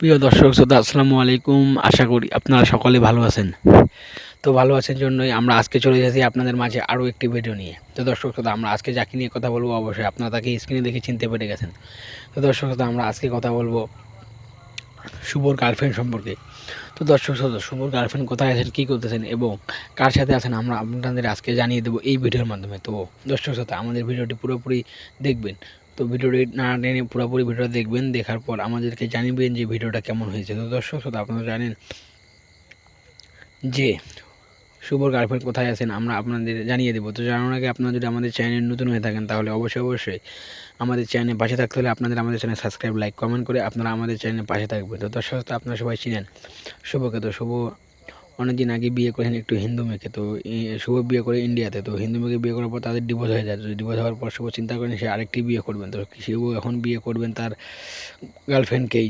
প্রিয় দর্শক শ্রোতা, আসসালামু আলাইকুম। আশা করি আপনারা সকলে ভালো আছেন। তো ভালো আছেন জন্যই আমরা আজকে চলে যাচ্ছি আপনাদের মাঝে আরও একটি ভিডিও নিয়ে। তো দর্শক শ্রোতা, আমরা আজকে যাকে নিয়ে কথা বলব অবশ্যই আপনারা তাকে স্ক্রিনে দেখে চিনতে পেরে গেছেন। তো দর্শক শ্রোতা, আমরা আজকে কথা বলব শুভর গার্লফ্রেন্ড সম্পর্কে। তো দর্শক শ্রোতা, শুভর গার্লফ্রেন্ড কোথায় আছেন, কী করতেছেন এবং কার সাথে আছেন আমরা আপনাদের আজকে জানিয়ে দেবো এই ভিডিওর মাধ্যমে। তো দর্শক শ্রোতা, আমাদের ভিডিওটি পুরোপুরি দেখবেন। তো ভিডিওটি না টেনে পুরোপুরি ভিডিওটা দেখবেন, দেখার পর আমাদেরকে জানিবেন যে ভিডিওটা কেমন হয়েছে। তো দর্শক, শ্রোতা, আপনারা জানেন যে শুভর গার্লফ্রেন্ড কোথায় আছেন, আমরা আপনাদের জানিয়ে দেবো। তো জানানোর আগে আপনারা যদি আমাদের চ্যানেল নতুন হয়ে থাকেন, তাহলে অবশ্যই অবশ্যই আমাদের চ্যানেলে পাশে থাকতে হলে আপনাদের আমাদের চ্যানেল সাবস্ক্রাইব, লাইক, কমেন্ট করে আপনারা আমাদের চ্যানেলে পাশে থাকবেন। তো দর্শক আপনারা সবাই চিনেন শুভকে তো শুভ অনেকদিন আগে বিয়ে করেছেন একটু হিন্দু মেয়েকে, তো শুভ বিয়ে করে ইন্ডিয়াতে তো হিন্দু মেয়েকে বিয়ে করার পর তাদের ডিভোর্স হয়ে যায়। ডিভোর্স হওয়ার পর শুভ চিন্তা করেন, সে আরেকটি বিয়ে করবেন। তো শুভ এখন বিয়ে করবেন তার গার্লফ্রেন্ডকেই